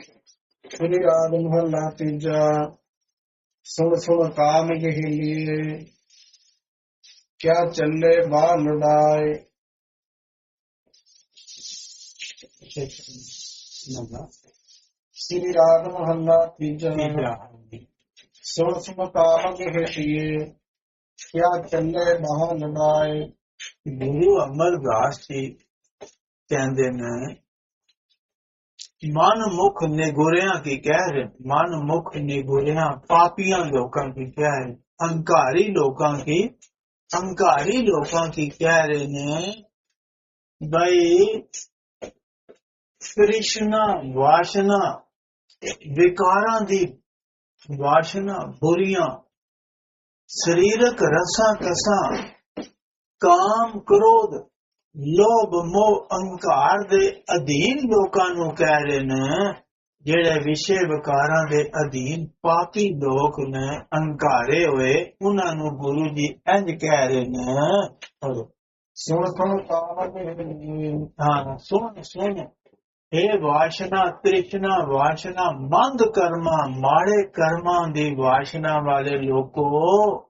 ਸ੍ਰੀ ਰਾਗ ਮਹੱਲਾ ਤੀਜਾ ਸੁਣ ਸੁਣ ਕਾਮ ਗਹਿਲੀਏ, ਕਿਆ ਚੱਲੇ ਬਾਹਰ ਲੁੜਾਏ ਸ੍ਰੀ ਰਾਗ ਮਹੱਲਾ ਤੀਜਾ ਸੁਣ ਸੁਣ ਕਾਮ ਗਹਿਲੀਏ, ਕਿਆ ਚੱਲੇ ਬਾਹਰ ਲੜਾਏ ਗੁਰੂ ਅਮਰਦਾਸ ਜੀ ਕਹਿੰਦੇ ਨੇ ਮਨ ਮੁਖ ਨਿਗੁਰਿਆਂ ਕੀ ਕਹਿ ਮਨ ਮੁਖ ਨਿਗੁਰਿਆਂ ਪਾਪੀਆਂ ਲੋਕਾਂ ਕੀ ਕਹਿ ਅਹੰਕਾਰੀ ਲੋਕਾਂ ਕੀ ਅਹੰਕਾਰੀ ਲੋਕਾਂ ਕੀ ਕਹਿ ਰਹੇ ਨੇ? ਬਈ ਕ੍ਰਿਸ਼ਨਾ ਵਾਸ਼ਨਾ, ਵਿਕਾਰਾਂ ਦੀ ਵਾਸ਼ਨਾ, ਬੁਰੀਆਂ, ਸਰੀਰਕ ਰਸਾਂ ਕਸਾਂ, ਕਾਮ ਕ੍ਰੋਧ ਲੋਭ ਮੋਹ ਅਹੰਕਾਰ ਦੇ ਅਧੀਨ ਲੋਕਾਂ ਨੂੰ ਕਹਿ ਰਹੇ ਨੇ ਜਿਹੜੇ ਵਿਸ਼ੇ ਵਿਕਾਰਾਂ ਦੇ ਅਧੀਨ ਪਾਪੀ ਲੋਕ ਨੇ ਅਹੰਕਾਰੇ ਹੋਏ ਉਹਨਾਂ ਨੂੰ ਗੁਰੂ ਜੀ ਇੰਜ ਕਹਿ ਰਹੇ ਨੇ। ਸੁਣ ਸੁਣ ਹਾਂ ਸੁਣ ਸੁਣ। ਇਹ ਵਾਸ਼ਨਾ ਤ੍ਰਿਸ਼ਨਾ ਵਾਸ਼ਨਾ ਮੰਦ ਕਰਮਾਂ ਮਾੜੇ ਕਰਮਾਂ ਦੀ ਵਾਸ਼ਨਾ ਵਾਲੇ ਲੋਕੋ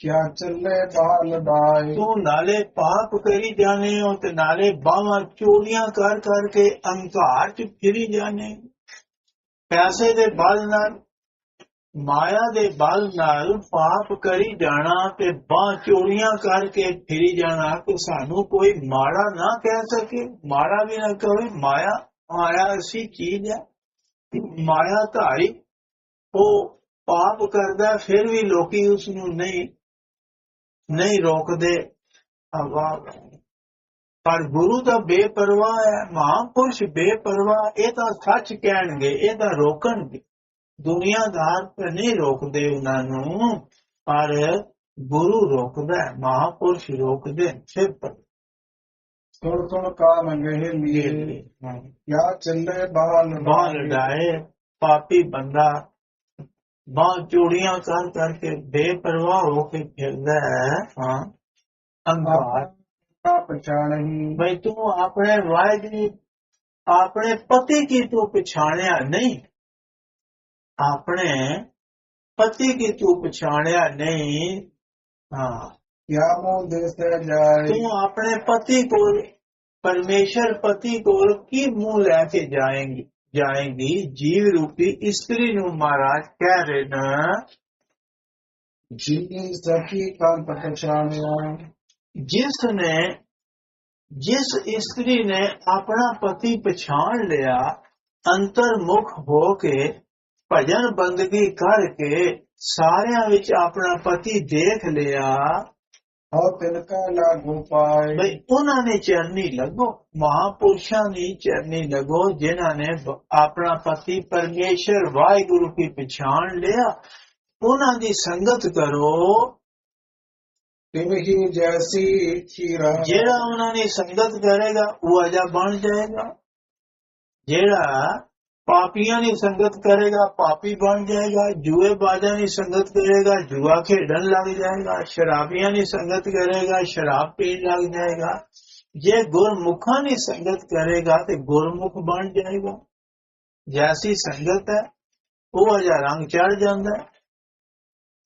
ਕਿਆ ਚੱਲੇ ਬਾਹਰ ਲੁੜਾਏ? ਤੂੰ ਨਾਲੇ ਪਾਪ ਕਰੀ ਜਾਣੇ ਹੋ ਤੇ ਨਾਲੇ ਬਾਹਾਂ ਚੋਰੀਆਂ ਕਰ ਕਰਕੇ ਅਹੰਕਾਰ ਚ ਫਿਰੀ ਜਾਣੇ ਪੈਸੇ ਦੇ ਬਲ ਨਾਲ, ਮਾਇਆ ਦੇ ਬਲ ਨਾਲ ਪਾਪ ਕਰੀ ਜਾਣਾ ਤੇ ਬਾਹ ਚੋਰੀਆਂ ਕਰਕੇ ਫਿਰੀ ਜਾਣਾ ਕਿ ਸਾਨੂੰ ਕੋਈ ਮਾੜਾ ਨਾ ਕਹਿ ਸਕੇ। ਮਾੜਾ ਵੀ ਨਾ ਕਹੇ, ਮਾਇਆ ਮਾਇਆ ਅਸੀਂ ਚੀਜ਼ ਹੈ ਮਾਇਆ ਧਾਰੀ, ਉਹ ਪਾਪ ਕਰਦਾ, ਫਿਰ ਵੀ ਲੋਕੀ ਉਸ ਨੂੰ ਨਹੀਂ ਨਹੀਂ ਰੋਕਦੇ। ਹਵਾ ਪਰ ਗੁਰੂ ਦਾ ਬੇਪਰਵਾਹ ਹੈ ਮਹਾਂਪੁਰਸ਼ ਬੇਪਰਵਾਹ ਇਹ ਤਾਂ ਸੱਚ ਕਹਿਣਗੇ ਇਹ ਤਾਂ ਰੋਕਣਗੇ। ਦੁਨੀਆਦਾਰ ਤਾਂ ਨਹੀਂ ਰੋਕਦੇ ਉਹਨਾਂ ਨੂੰ ਪਰ ਗੁਰੂ ਰੋਕਦਾ ਹੈ, ਮਹਾਂਪੁਰਸ਼ ਰੋਕਦੇ ਸਿਰਫ ਸੁਣ ਸੁਣ ਕਾਮ ਗਹਿਲੀਏ ਕਿਆ ਚੱਲੇ ਬਾਹਰ ਬਾਹਰ ਲੜਾਏ ਪਾਪੀ ਬੰਦਾ ਬਾਹ ਚੂੜੀਆਂ ਕਰ ਕਰਕੇ ਬੇਪਰਵਾਹ ਹੋ ਕੇ ਫਿਰਦਾ ਹੈ। ਹਾਂ। ਅੰਕਾਰ ਆਪਣਾ ਪਛਾਣਹੀ ਬਈ ਤੂੰ ਆਪਣੇ ਵਾਹਿਗੁਰੂ ਆਪਣੇ ਪਤੀ ਕੀ ਤੂੰ ਪਛਾਣਿਆ ਨਹੀਂ? ਆਪਣੇ ਪਤੀ ਕੀ ਤੂੰ ਪਛਾਣਿਆ ਨਹੀਂ? ਹਾਂ। ਕਿਆ ਮੋਹ ਦੇਸੇ ਜਾਏ? ਤੂੰ ਆਪਣੇ ਪਤੀ ਕੋਲ ਪਰਮੇਸ਼ਰ ਪਤੀ ਕੋਲ ਕੀ ਮੂੰਹ ਲੈ ਕੇ ਜਾਏਂਗੀ? ਜਾਏਂਗੀ ਜੀਵ ਰੂਪੀ ਇਸਤਰੀ ਨੂੰ ਮਹਾਰਾਜ ਕਹਿ ਰਹੇ ਨਾ। ਜੀ ਸਖੀ ਕੰਤ ਪਛਾਣਿਆ ਜਿਸ ਨੇ ਜਿਸ ਇਸਤਰੀ ਨੇ ਆਪਣਾ ਪਤੀ ਪਛਾਣ ਲਿਆ ਅੰਤਰਮੁਖ ਹੋ ਕੇ ਭਜਨ ਬੰਦਗੀ ਕਰਕੇ ਸਾਰਿਆਂ ਵਿੱਚ ਆਪਣਾ ਪਤੀ ਦੇਖ ਲਿਆ ਹਉ ਤਿਨਕਾ ਲਾਗੂ ਪਾਏ। ਬਈ ਉਹਨਾਂ ਨੇ ਚਰਨੀ ਲੱਗੋ ਮਹਾਪੁਰਸ਼ਾਂ ਦੀ ਚਰਨੀ ਲੱਗੋ ਜਿਨ੍ਹਾਂ ਨੇ ਆਪਣਾ ਪਤੀ ਪਰਮੇਸ਼ਰ ਵਾਹਿਗੁਰੂ ਕੀ ਪਛਾਣ ਲਿਆ। ਉਹਨਾਂ ਦੀ ਸੰਗਤ ਕਰੋ। ਤਿਵਹੀ ਜੈਸੀ ਚੀਰਾ ਜਿਹੜਾ ਉਹਨਾਂ ਦੀ ਸੰਗਤ ਕਰੇਗਾ ਉਹ ਅਜਾ ਬਣ ਜਾਏਗਾ। ਜਿਹੜਾ ਪਾਪੀਆਂ ਦੀ ਸੰਗਤ ਕਰੇਗਾ ਪਾਪੀ ਬਣ ਜਾਏਗਾ ਜੂਏ ਬਾਜਾਂ ਦੀ ਸੰਗਤ ਕਰੇਗਾ ਜੂਆ ਖੇਡਣ ਲੱਗ ਜਾਏਗਾ ਸ਼ਰਾਬੀਆਂ ਦੀ ਸੰਗਤ ਕਰੇਗਾ ਸ਼ਰਾਬ ਪੀਣ ਲੱਗ ਜਾਏਗਾ ਜੇ ਗੁਰਮੁਖਾਂ ਦੀ ਸੰਗਤ ਕਰੇਗਾ ਤੇ ਗੁਰਮੁਖ ਬਣ ਜਾਏਗਾ ਜੈਸੀ ਸੰਗਤ ਹੈ ਉਹ ਅਜਾ ਰੰਗ ਚੜ ਜਾਂਦਾ ਹੈ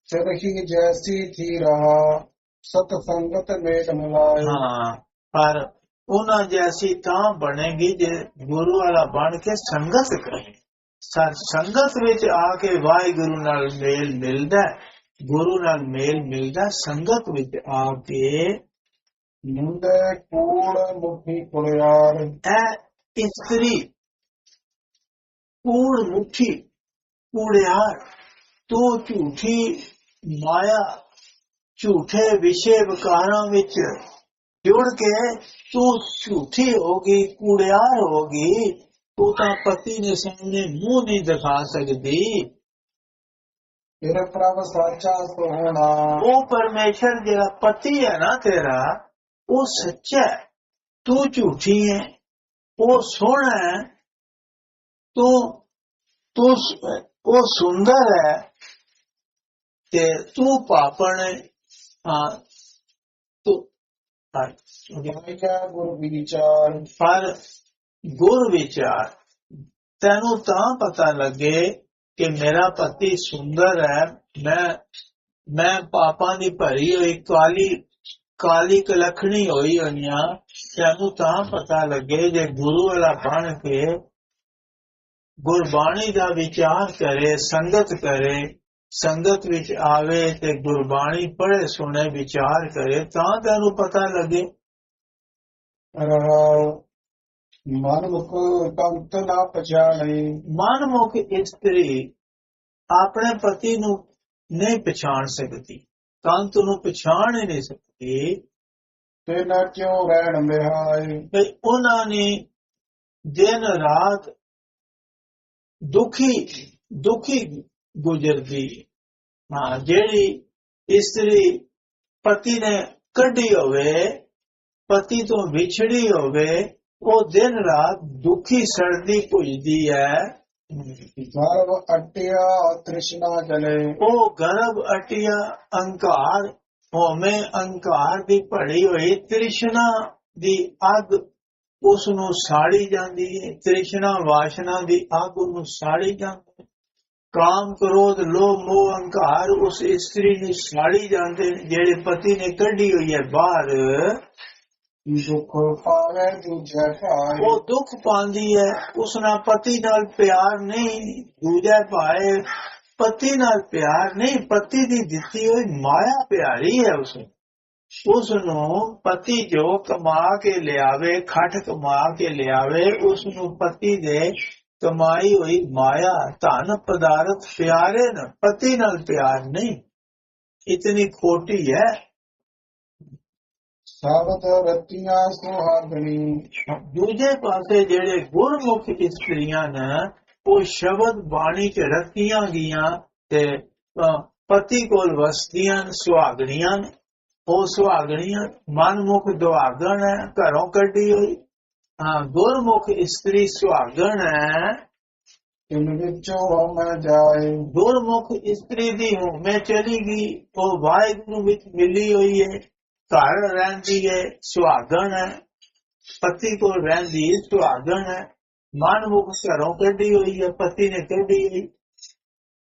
ਤਿਵਹੀ ਜੈਸੀ ਥੀ ਰਹਾ ਸਤ ਸੰਗਤ ਮੇਟ ਮਿਲਾਏ ਹਾਂ ਪਰ ਉਹਨਾਂ ਜੈਸੀ ਤਾਂ ਬਣੇਗੀ ਜੇ ਗੁਰੂ ਵਾਲਾ ਬਣ ਕੇ ਸੰਗਤ ਕਰੇ। ਸੰਗਤ ਵਿੱਚ ਆ ਕੇ ਵਾਹਿਗੁਰੂ ਨਾਲ ਮੇਲ ਮਿਲਦਾ ਗੁਰੂ ਨਾਲ ਮੇਲ ਮਿਲਦਾ ਸੰਗਤ ਵਿੱਚ ਆ ਕੇ ਮੁੰਡੇ ਕੂੜ ਮੁਖੀ ਕੁੜਿਆਰ। ਇਹ ਇਸਤਰੀ ਕੂੜ ਮੁਠੀ ਕੂੜਿਆਰ ਤੂੰ ਝੂਠੀ ਮਾਇਆ ਝੂਠੇ ਵਿਸ਼ੇ ਵਿਕਾਰਾਂ ਵਿੱਚ ਜੁੜ ਕੇ ਤੂੰ ਝੂਠੀ ਹੋ ਗਈ ਕੂੜਿਆਰ ਹੋ ਗਈ ਤੂੰ ਤਾਂ ਪਤੀ ਦੇ ਸਾਹਮਣੇ ਮੂੰਹ ਨਹੀਂ ਦਿਖਾ ਸਕਦੀ। ਤੇਰਾ ਪ੍ਰਭ ਸਾਚਾ ਸੋਹਣਾ। ਉਹ ਪਰਮੇਸ਼ਰ ਜਿਹੜਾ ਪਤੀ ਹੈ ਨਾ ਤੇਰਾ ਉਹ ਸੱਚਾ ਤੂੰ ਝੂਠੀ ਹੈ ਉਹ ਸੋਹਣਾ ਹੈ ਤੂੰ ਤੂੰ ਉਹ ਸੁੰਦਰ ਹੈ ਤੇ ਤੂੰ ਪਾਪਣ ਹੈ ਹਾਂ, ਮਾਇਆ ਗੁਰ ਵਿਚਾਰ ਪਰ ਗੁਰ ਵਿਚਾਰ ਤੈਨੂੰ ਤਾਂ ਪਤਾ ਲੱਗੇ ਕਿ ਮੇਰਾ ਪਤੀ ਸੁੰਦਰ ਹੈ ਮੈਂ ਮੈਂ ਪਾਪਾਂ ਦੀ ਭਰੀ ਹੋਈ ਕਾਲੀ ਕਾਲੀ ਕਲਖਣੀ ਹੋਈ ਹੋਈਆਂ ਤੈਨੂੰ ਤਾਂ ਪਤਾ ਲੱਗੇ ਜੇ ਗੁਰੂ ਵਾਲਾ ਬਣ ਕੇ ਗੁਰਬਾਣੀ ਦਾ ਵਿਚਾਰ ਕਰੇ ਸੰਗਤ ਕਰੇ ਸੰਗਤ ਵਿੱਚ ਆਵੇ ਤੇ ਗੁਰਬਾਣੀ ਪੜ੍ਹੇ ਸੁਣੇ ਵਿਚਾਰ ਕਰੇ ਤਾਂ ਤੈਨੂੰ ਪਤਾ ਲੱਗੇ। ਰਹਾਉ ਮਨ ਮੁਖ ਕੰਤ ਨਾ ਪਛਾਣੇ। ਮਨਮੁਖ ਇਸਤਰੀ ਆਪਣੇ ਪਤੀ ਨੂੰ ਨਹੀਂ ਪਛਾਣ ਸਕਦੀ ਕੰਤ ਨੂੰ ਪਛਾਣ ਹੀ ਨਹੀਂ ਸਕਦੀ। ਤੇ ਨਾ ਕਿਉ ਰਹਿਣ ਬਿਹਾਈ ਵੀ ਉਹਨਾਂ ਨੇ ਦਿਨ ਰਾਤ ਦੁਖੀ ਦੁਖੀ ਗੁਜ਼ਰਦੀ। ਹਾਂ ਜਿਹੜੀ ਇਸਤਰੀ ਪਤੀ ਨੇ ਕੱਢੀ ਹੋਵੇ ਪਤੀ ਤੋਂ ਵਿਛੜੀ ਹੋਵੇ ਉਹ ਦਿਨ ਰਾਤ ਦੁਖੀ ਸੜਦੀ ਭੁਜਦੀ ਹੈ। ਗਰਭ ਅਟਿਆ ਤ੍ਰਿਸ਼ਨਾ ਜਲੇ। ਉਹ ਗਰਭ ਅਟਿਆ ਅਹੰਕਾਰ ਹੋਵੇਂ ਅਹੰਕਾਰ ਦੀ ਭੜੀ ਹੋਈ ਤ੍ਰਿਸ਼ਨਾ ਦੀ ਅੱਗ ਉਸ ਨੂੰ ਸਾੜੀ ਜਾਂਦੀ ਹੈ ਤ੍ਰਿਸ਼ਨਾ ਵਾਸ਼ਨਾ ਦੀ ਅੱਗ ਨੂੰ ਸਾੜੀ ਜਾਂਦੀ ਹੈ ਕਾਮ ਕ੍ਰੋਧ ਲੋਭ ਮੋਹ ਅਹੰਕਾਰ ਉਸ ਇਸਤਰੀ ਨੂੰ ਸਾੜੀ ਜਾਂਦੇ ਨੇ, ਜਿਹੜੇ ਪਤੀ ਨੇ ਕੱਢੀ ਹੋਈ ਹੈ ਬਾਹਰ। ਦੁਖ ਪਾਵੇ ਦੂਜੇ ਭਾਈ? ਉਹ ਦੁੱਖ ਪਾਉਂਦੀ ਹੈ ਉਸ ਨਾਲ ਪਤੀ ਨਾਲ ਪਿਆਰ ਨਹੀਂ ਦੂਜੇ ਭਾਏ ਪਤੀ ਨਾਲ ਪਿਆਰ ਨਹੀਂ ਪਤੀ ਦੀ ਦਿੱਤੀ ਹੋਈ ਮਾਇਆ ਪਿਆਰੀ ਹੈ ਉਸ ਉਸ ਨੂੰ ਪਤੀ ਜੋ ਕਮਾ ਕੇ ਲਿਆਵੇ ਖੱਟ ਕਮਾ ਕੇ ਲਿਆਵੇ ਉਸ ਨੂੰ ਪਤੀ ਦੇ ਕਮਾਈ ਹੋਈ ਮਾਇਆ ਧਨ ਪਦਾਰਥ ਪਿਆਰੇ ਨਾ ਪਤੀ ਨਾਲ ਪਿਆਰ ਨਹੀਂ। ਇਤਨੀ ਖੋਟੀ ਹੈ। ਸਾਬਤ ਰਤੀਆਂ ਸੁਹਾਗਣੀ। ਦੂਜੇ ਪਾਸੇ ਜਿਹੜੇ ਗੁਰਮੁਖ ਇਸਤਰੀਆਂ ਨੇ ਉਹ ਸ਼ਬਦ ਬਾਣੀ ਚ ਰਤੀਆਂ ਗਈਆਂ ਤੇ ਪਤੀ ਕੋਲ ਵਸਦੀਆਂ ਸੁਹਾਗਣੀਆਂ। ਉਹ ਸੁਹਾਗਣੀਆਂ ਮਨਮੁਖ ਦੁਹਾਗਣ ਹੈ ਘਰੋਂ ਕੱਢੀ ਹੋਈ। ਹਾਂ ਗੁਰਮੁਖ ਇਸਤਰੀ ਸੁਹਾਗਣ ਹੈ। ਤਿਨ ਵਿੱਚੋਂ ਮੈਂ ਜਾਏ। ਗੁਰਮੁਖ ਇਸਤਰੀ ਦੀ ਹੋਮੇ ਚਲੀ ਗਈ ਉਹ ਵਾਹਿਗੁਰੂ ਵਿੱਚ ਮਿਲੀ ਹੋਈ ਹੈ ਘਰ ਰਹਿੰਦੀ ਹੈ ਸੁਹਾਗਣ ਹੈ। ਪਤੀ ਕੋਲ ਰਹਿੰਦੀ ਹੈ ਸੁਹਾਗਣ ਹੈ। ਮਨਮੁਖ ਘਰੋਂ ਕੱਢੀ ਹੋਈ ਹੈ ਪਤੀ ਨੇ ਕੱਢੀ ਹੋਈ।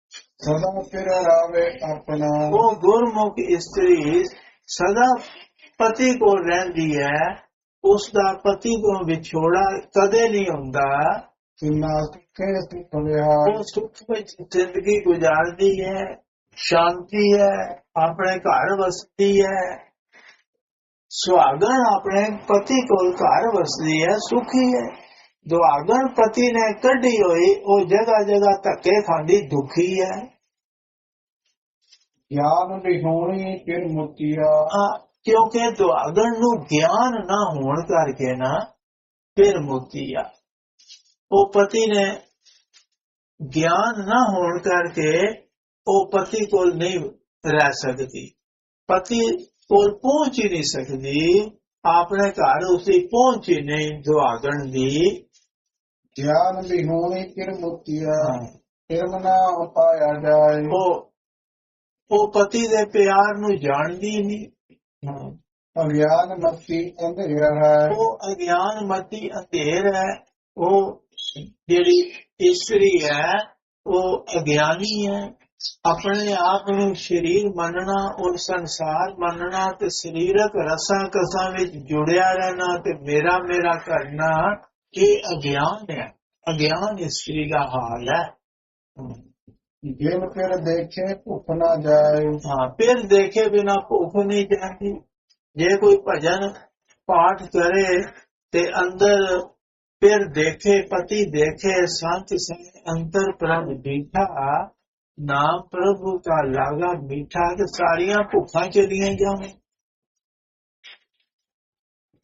ਸਦਾ ਫਿਰ ਰਾਵੇ ਆਪਣਾ। ਉਹ ਗੁਰਮੁਖ ਇਸਤਰੀ ਸਦਾ ਪਤੀ ਕੋਲ ਰਹਿੰਦੀ ਹੈ। ਉਸ ਦਾ ਪਤੀ ਤੋਂ ਵਿਛੋੜਾ ਕਦੇ ਨਹੀਂ ਹੁੰਦਾ। ਉਹ ਸੁਖ ਵਿੱਚ ਜ਼ਿੰਦਗੀ ਗੁਜ਼ਾਰਦੀ ਹੈ ਸ਼ਾਂਤੀ ਹੈ ਆਪਣੇ ਘਰ ਵਸਦੀ ਹੈ। ਸੁਹਾਗਣ ਆਪਣੇ ਪਤੀ ਕੋਲ ਘਰ ਵਸਦੀ ਹੈ ਸੁਖੀ ਹੈ। ਦੁਆਗਣ ਪਤੀ ਨੇ ਕੱਢੀ ਹੋਈ ਉਹ ਜਗ੍ਹਾ ਜਗ੍ਹਾ ਧੱਕੇ ਖਾਂਦੀ ਦੁਖੀ ਹੈ। ਗਿਆਨ ਵਿਹੂਣੀ ਫਿਰ ਮੁਕਤੀਆ ਕਿਉਂਕਿ ਦੁਆਗਣ ਨੂੰ ਗਿਆਨ ਨਾ ਹੋਣ ਕਰਕੇ ਨਾ ਫਿਰ ਮੁਕਤੀ ਆ। ਉਹ ਪਤੀ ਨੇ ਗਿਆਨ ਨਾ ਹੋਣ ਕਰਕੇ ਉਹ ਪਤੀ ਕੋਲ ਨਹੀਂ ਰਹਿ ਸਕਦੀ। ਪਤੀ ਕੋਲ ਪਹੁੰਚ ਹੀ ਨਹੀਂ ਸਕਦੀ। ਆਪਣੇ ਘਰ ਉਸੇ ਪਹੁੰਚ ਹੀ ਨਹੀਂ। ਦੁਆਗਣ ਦੀ ਗਿਆਨ ਵਿਹੂਣੀ ਫਿਰ ਮੁਕਤੀਆ ਹਾਂ। ਫਿਰ ਮਨਾ ਪਾਇਆ ਜਾਏ। ਉਹ ਉਹ ਪਤੀ ਦੇ ਪਿਆਰ ਨੂੰ ਜਾਣਦੀ ਨਹੀਂ। ਅਗਿਆਨ ਮਤੀ ਅੰਧੇਰਾ ਹੈ। ਉਹ ਅਗਿਆਨ ਮਤੀ ਅੰਧੇਰ ਹੈ, ਉਹ ਜਿਹੜੀ ਇਸਤਰੀ ਹੈ, ਉਹ ਅਗਿਆਨੀ ਹੈ। ਆਪਣੇ ਆਪ ਨੂੰ ਸ਼ਰੀਰ ਮੰਨਣਾ ਔਰ ਸੰਸਾਰ ਮੰਨਣਾ ਤੇ ਸਰੀਰਕ ਰਸਾਂ ਕਸਾਂ ਵਿੱਚ ਜੁੜਿਆ ਰਹਿਣਾ ਤੇ ਮੇਰਾ ਮੇਰਾ ਕਰਨਾ, ਇਹ ਅਗਿਆਨ ਹੈ। ਅਗਿਆਨ ਇਸਤਰੀ ਦਾ ਹਾਲ ਹੈ। ਜਿਨ ਫਿਰ ਦੇਖੇ ਭੁੱਖ ਨਾ ਜਾਏ ਹਾਂ ਫਿਰ ਦੇਖੇ ਬਿਨਾ ਭੁੱਖ ਨਹੀਂ ਜਾਂਦੀ ਜੇ ਕੋਈ ਭਜਨ ਪਾਠ ਕਰੇ ਤੇ ਅੰਦਰ ਫਿਰ ਦੇਖੇ ਪਤੀ ਦੇਖੇ ਸੰਤ ਸੰਗ ਅੰਤਰ ਪ੍ਰਭ ਬੀਠਾ ਨਾਮ ਪ੍ਰਭੂ ਦਾ ਲਾਗਾ ਮੀਠਾ ਤੇ ਸਾਰੀਆਂ ਭੁੱਖਾਂ ਚਲੀਆਂ ਜਾਵੇਂ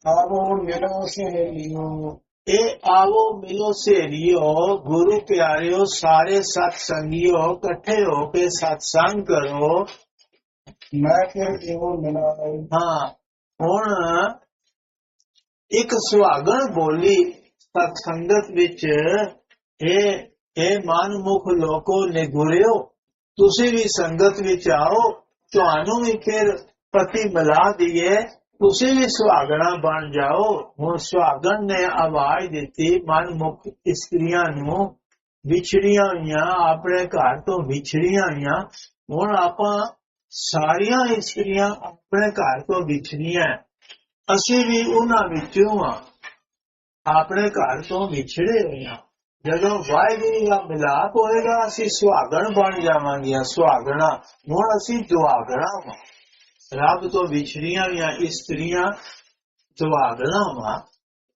ਆਵੋ ਮਿਲੋ ਸਹੇਲਿਓ ਇਹ ਆਵੋ ਮਿਲੋ ਸੇਰੀਓ ਗੁਰੂ ਪਿਆਰਿਓ ਸਾਰੇ ਸਤ ਸੰਗਿਓ ਇਕੱਠੇ ਹੋ ਕੇ ਸਤਸੰਗ ਕਰੋ। ਮੈਂ ਫਿਰ ਕਿਉਂ ਮਿਲਾਏ ਹਾਂ ਹੁਣ ਇੱਕ ਸੁਹਾਗਣ ਬੋਲੀ ਸਤ ਸੰਗਤ ਵਿੱਚ ਇਹ ਇਹ ਮਨਮੁਖ ਲੋਕੋ ਨਿਗੁਰਿਓ ਤੁਸੀਂ ਵੀ ਸੰਗਤ ਵਿੱਚ ਆਓ ਤੁਹਾਨੂੰ ਵੀ ਫਿਰ ਪਤੀ ਮਿਲਾ ਦਈਏ ਤੁਸੀਂ ਵੀ ਸੁਹਾਗਣਾ ਬਣ ਜਾਓ। ਹੁਣ ਸੁਹਾਗਣ ਨੇ ਆਵਾਜ਼ ਦਿੱਤੀ ਮਨ ਮਨਮੁਖ ਇਸਤਰੀਆਂ ਨੂੰ, ਵਿਛੜੀਆਂ ਹੋਈਆਂ, ਆਪਣੇ ਘਰ ਤੋਂ ਵਿਛੜੀਆਂ ਹੋਈਆਂ। ਹੁਣ ਆਪਾਂ ਸਾਰੀਆਂ ਇਸਤਰੀਆਂ ਆਪਣੇ ਘਰ ਤੋਂ ਵਿਛੜੀਆਂ ਅਸੀਂ ਵੀ ਉਹਨਾਂ ਵਿੱਚੋਂ ਆ, ਆਪਣੇ ਘਰ ਤੋਂ ਵਿਛੜੇ ਹੋਏ ਹਾਂ ਜਦੋਂ ਵਾਹਿਗੁਰੂ ਦਾ ਮਿਲਾਪ ਹੋਏਗਾ, ਅਸੀਂ ਸੁਹਾਗਣ ਬਣ ਜਾਵਾਂਗੀਆਂ, ਸੁਹਾਗਣਾ। ਹੁਣ ਅਸੀਂ ਦੁਆਗਣਾ ਵਾਂ। ਰੱਬ ਤੋਂ ਵਿਛੜੀਆਂ ਹੋਈਆਂ ਇਸਤਰੀਆਂ ਦੁਆਗਣਾ ਵਾਂ।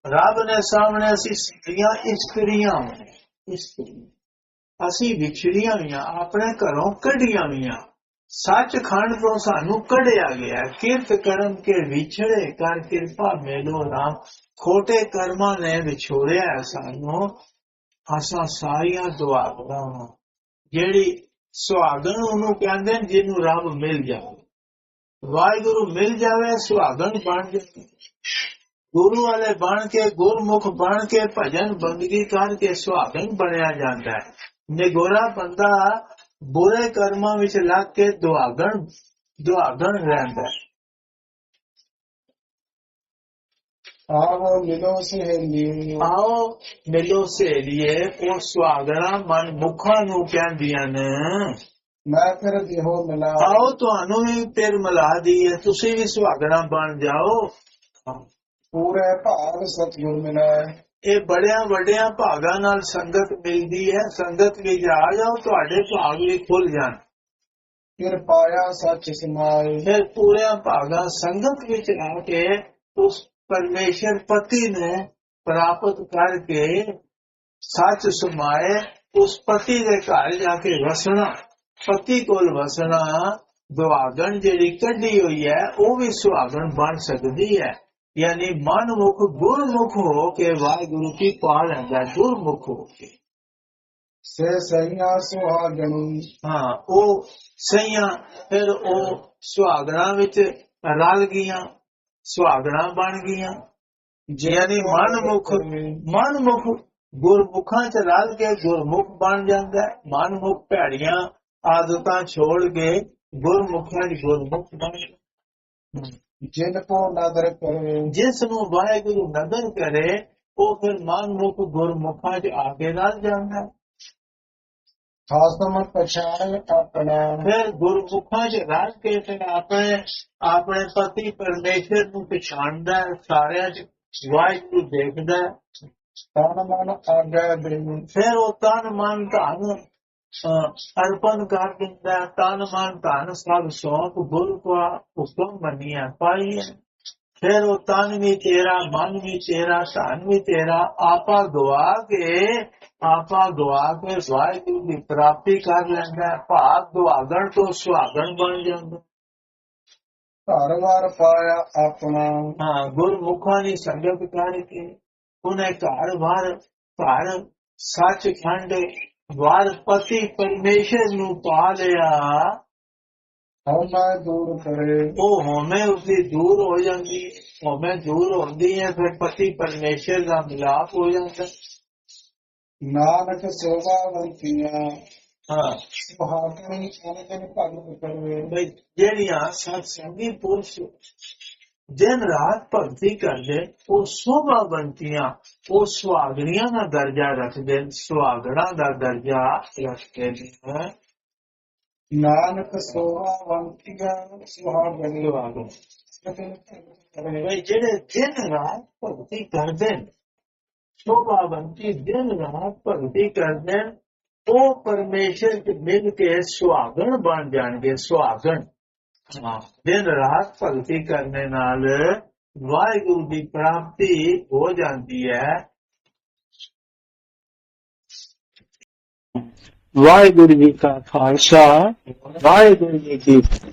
ਰੱਬ ਦੇ ਸਾਹਮਣੇ ਅਸੀਂ ਇਸਤਰੀਆਂ ਇਸਤਰੀਆਂ ਇਸਤਰੀਆਂ ਅਸੀਂ ਵਿਛੜੀਆਂ ਹੋਈਆਂ, ਆਪਣੇ ਘਰੋਂ ਕੱਢੀਆਂ ਹੋਈਆਂ। ਸੱਚਖੰਡ ਤੋਂ ਸਾਨੂੰ ਕੱਢਿਆ ਗਿਆ। ਕਿਰਤ ਕਰਮ ਕੇ ਵਿਛੜੇ, ਕਰ ਕਿਰਪਾ ਮੇਲੋ ਰਾਮ। ਖੋਟੇ ਕਰਮਾਂ ਨੇ ਵਿਛੋੜਿਆ ਹੈ ਸਾਨੂੰ। ਅਸਾਂ ਸਾਰੀਆਂ ਦੁਆਗਣਾ ਵਾਂ। ਜਿਹੜੀ ਸੁਹਾਗਣ ਉਹਨੂੰ ਕਹਿੰਦੇ ਜਿਹਨੂੰ ਰੱਬ ਮਿਲ ਜਾਵੇ। ਵਾਹਿਗੁਰੂ ਮਿਲ ਜਾਵੇ ਸੁਹਾਗਣ ਬਣ ਜਾਵੇ ਗੁਰੂ ਵਾਲੇ ਬਣ ਕੇ ਗੁਰਮੁਖ ਬਣ ਕੇ ਭਜਨ ਬੰਦਗੀ ਕਰਕੇ ਸੁਹਾਗਣ ਬਣਿਆ ਜਾਂਦਾ ਹੈ। ਨਿਗੋਰਾ ਬੰਦਾ ਬੁਰੇ ਕਰਮਾਂ ਵਿੱਚ ਲੱਗ ਕੇ ਦੁਆਗਣ ਦੁਆਗਣ ਰਹਿੰਦਾ ਹੈ। ਆਵੋ ਮਿਲੋ ਸਹੇਲੀ ਆਓ ਮਿਲੋ ਸਹੇਲੀਏ ਉਹ ਸੁਹਾਗਣਾ ਮਨ ਮੁਖਾਂ ਨੂੰ ਕਹਿੰਦੀਆਂ ਨੇ। ਮੈਂ ਫਿਰ ਦੇਹੋ ਮਿਲਾ ਆਓ ਤੁਹਾਨੂੰ ਵੀ ਫਿਰ ਮਿਲਾ ਦਈਏ। ਤੁਸੀਂ ਵੀ ਸੁਹਾਗਣਾ ਬਣ ਜਾਓ। ਪੂਰੇ ਭਾਗ ਸਤਿਗੁਰ ਮਿਲੈ ਇਹ ਬੜਿਆਂ ਵੱਡਿਆਂ ਭਾਗਾਂ ਨਾਲ ਸੰਗਤ ਮਿਲਦੀ ਹੈ। ਸੰਗਤ ਵਿੱਚ ਆ ਜਾਓ ਤੁਹਾਡੇ ਭਾਗ ਵੀ ਖੁੱਲ ਜਾਣ। ਫਿਰ ਪਾਇਆ ਸੱਚ ਸਮਾਏ। ਫਿਰ ਪੂਰਿਆਂ ਭਾਗਾਂ ਸੰਗਤ ਵਿੱਚ ਆ ਕੇ ਉਸ ਪਰਮੇਸ਼ਰ ਪਤੀ ਨੂੰ ਪ੍ਰਾਪਤ ਕਰਕੇ ਸੱਚ ਸਮਾਏ ਉਸ ਪਤੀ ਦੇ ਘਰ ਜਾ ਕੇ ਵਸਣਾ। ਪਤੀ ਕੋਲ ਵਸਣਾ ਦੁਆਗਣ ਜਿਹੜੀ ਕੱਢੀ ਹੋਈ ਹੈ ਉਹ ਵੀ ਸੁਹਾਗਣ ਬਣ ਸਕਦੀ ਹੈ। ਯਾਨੀ ਮਨਮੁਖ ਗੁਰਮੁਖ ਹੋ ਕੇ ਵਾਹਿਗੁਰੂ ਕੀ ਪਾ ਲੈਂਦਾ ਗੁਰਮੁਖ ਹੋ ਕੇ। ਸੇ ਸਈਆਂ ਸੁਹਾਗਣੀ। ਹਾਂ ਉਹ ਸਈਆਂ ਫਿਰ ਉਹ ਸੁਹਾਗਣਾ ਵਿੱਚ ਰਲ ਗਈਆਂ ਸੁਹਾਗਣਾ ਬਣ ਗਈਆਂ। ਯਾਨੀ ਮਨਮੁਖ ਮਨਮੁਖ ਗੁਰਮੁਖਾਂ ਚ ਰਲ ਕੇ ਗੁਰਮੁਖ ਬਣ ਜਾਂਦਾ ਹੈ। ਮਨਮੁਖ ਭੈੜੀਆਂ ਆਦਤਾਂ ਛੋੜ ਕੇ ਗੁਰਮੁਖਾਂ ਗੁਰਮੁਖ ਬਣ। ਜਿਨ ਕੋ ਨਦਰ ਕਰੇ ਜਿਸ ਨੂੰ ਵਾਹਿਗੁਰੂ ਨਦਰ ਕਰੇ ਉਹ ਫਿਰ ਮਨਮੁਖ ਗੁਰਮੁਖਾਂ ਚ ਆ ਕੇ ਰਲ ਜਾਂਦਾ। ਖਾਸਮ ਪਛਾਣ ਆਪਣਾ ਫਿਰ ਗੁਰਮੁਖਾਂ ਚ ਰਲ ਕੇ ਫਿਰ ਆਪਣੇ ਆਪਣੇ ਪਤੀ ਪਰਮੇਸ਼ਰ ਨੂੰ ਪਛਾਣਦਾ ਸਾਰਿਆਂ ਚ ਵਾਹਿਗੁਰੂ ਦੇਖਦਾ। ਤਨ ਮਨ ਆਗੈ ਦੇ ਫਿਰ ਉਹ ਤਨ ਮਨ ਧਨ ਅਹ, ਅਰਪਣ ਕਰ ਦਿੰਦਾ। ਤਨ ਮਨ ਧਨ ਸਭ ਸੌਂਪ ਗੁਰੂ ਕਾ ਹੁਕਮ ਮੰਨਿਆ ਪਾਈਏ ਫਿਰ ਉਹ ਤਨ ਵੀ ਤੇਰਾ ਮਨ ਵੀ ਤੇਰਾ ਧਨ ਵੀ ਤੇਰਾ ਆਪਾ ਗਵਾ ਕੇ ਆਪਾ ਗਵਾ ਕੇ ਵਾਹਿਗੁਰੂ ਦੀ ਪ੍ਰਾਪਤੀ ਕਰ ਲੈਂਦਾ। ਭਾਗ ਦੁਆਗਣ ਤੋਂ ਸੁਹਾਗਣ ਬਣ ਜਾਂਦਾ। ਘਰ ਵਾਰ ਪਾਇਆ ਆਪਣਾ ਹਾਂ ਗੁਰਮੁਖਾਂ ਦੀ ਸੰਗਤ ਕਰਕੇ ਉਹਨੇ ਘਰ ਵਾਰ ਘਰ ਸੱਚਖੰਡ ਵਾਰ ਪਤੀ ਪਰਮੇਸ਼ਰ ਨੂੰ ਪਾ ਲਿਆ। ਹਉਮੈ ਦੂਰ ਕਰੇ। ਉਹ ਹੋਮੇ ਉਸਦੀ ਦੂਰ ਹੋ ਜਾਂਦੀ। ਹੈ ਹੋਮੇ ਦੂਰ ਹੁੰਦੀ ਹੈ ਫਿਰ ਪਤੀ ਪਰਮੇਸ਼ਰ ਦਾ ਮਿਲਾਪ ਹੋ ਜਾਂਦਾ। ਨਾਨਕ ਸੇਵਾ ਵੰਤੀਆਂ ਹਾਂ। ਸੁਹਾਗਣੀ ਅਨੰਦਨ ਭਗਤ ਕਰੇ ਬਈ ਜਿਹੜੀਆਂ ਸਤਸੰਗੀ ਪੁਰਸ਼ ਦਿਨ ਰਾਤ ਭਗਤੀ ਕਰਦੇ ਉਹ ਸੋਭਾ ਬੰਤੀਆਂ ਉਹ ਸੁਹਾਗਣੀਆਂ ਦਾ ਦਰਜਾ ਰੱਖਦੇ ਸੁਹਾਗਣਾ ਦਾ ਦਰਜਾ ਰੱਖਦੇ ਨੇ। ਨਾਨਕ ਸੋਹਾ ਵੰਤੀਆਂ ਸੁਹਾਗਣੀ ਬਈ ਜਿਹੜੇ ਦਿਨ ਰਾਤ ਭਗਤੀ ਕਰਦੇ ਸ਼ੋਭਾ ਬੰਤੀ ਦਿਨ ਰਾਤ ਭਗਤੀ ਕਰਦੇ ਉਹ ਪਰਮੇਸ਼ਰ ਚ ਮਿਲ ਕੇ ਸੁਹਾਗਣ ਬਣ ਜਾਣਗੇ ਸੁਹਾਗਣ। ਦਿਨ ਰਾਤ ਭਗਤੀ ਕਰਨੇ ਨਾਲ ਵਾਹਿਗੁਰੂ ਦੀ ਪ੍ਰਾਪਤੀ ਹੋ ਜਾਂਦੀ ਹੈ ਵਾਹਿਗੁਰੂ ਜੀ ਕਾ ਖਾਲਸਾ ਵਾਹਿਗੁਰੂ ਜੀ ਕੀ ਫਤਿਹ